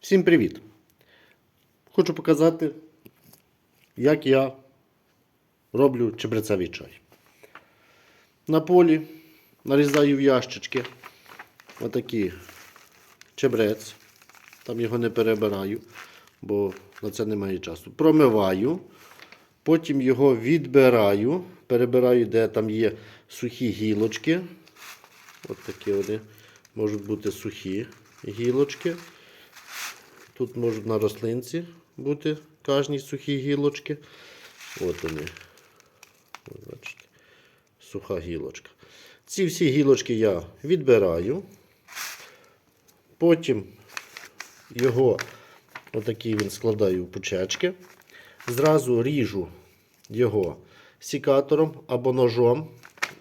Всім привіт! Хочу показати, як я роблю чебрецевий чай. На полі нарізаю в ящички отакі чебрець. Там його не перебираю, бо на це немає часу. Промиваю, потім його відбираю, перебираю, де там є сухі гілочки. От такі вони можуть бути сухі гілочки. Тут можуть на рослинці бути кожні сухі гілочки. От вони. Бачите, суха гілочка. Ці всі гілочки я відбираю. Потім його отакий він складаю в пучечки. Зразу ріжу його сікатором або ножом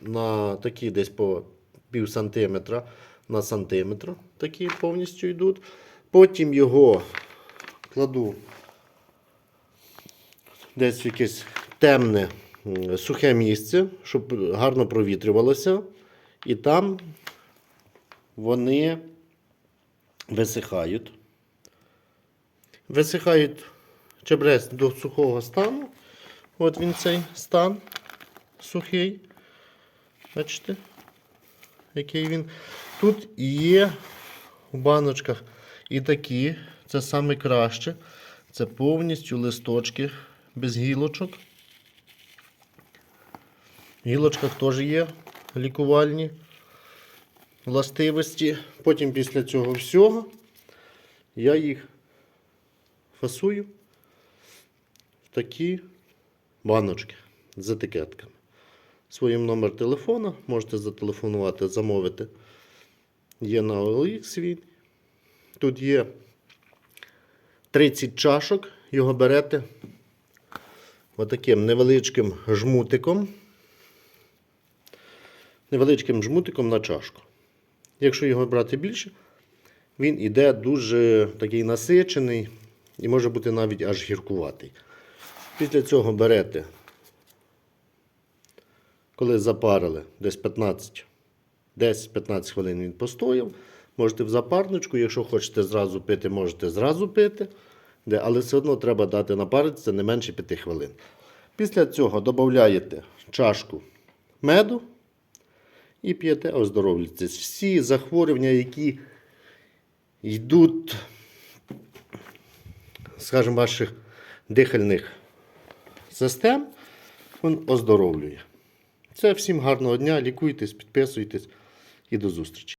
на такі десь по пів сантиметра на сантиметр. Такі повністю йдуть. Потім його кладу десь в якесь темне сухе місце, щоб гарно провітрювалося. І там вони висихають. Висихають чебрець до сухого стану. От він цей стан сухий. Бачите, який він. Тут є у баночках і такі. Це саме краще. Це повністю листочки без гілочок. В гілочках теж є лікувальні властивості. Потім після цього всього я їх фасую в такі баночки з етикетками. Своїм номер телефона можете зателефонувати, замовити. Є на OLX він. Тут є 30 чашок, його берете отаким невеличким жмутиком. Невеличким жмутиком на чашку. Якщо його брати більше, він іде дуже такий насичений і може бути навіть аж гіркуватий. Після цього берете, коли запарили десь 15 10-15 хвилин він постояв. Можете в запарничку, якщо хочете зразу пити, можете зразу пити. Але все одно треба дати напаритися не менше 5 хвилин. Після цього додаєте чашку меду і п'єте, оздоровлюєтесь. Всі захворювання, які йдуть, скажімо, ваших дихальних систем, він оздоровлює. Це всім гарного дня, лікуйтесь, підписуйтесь і до зустрічі.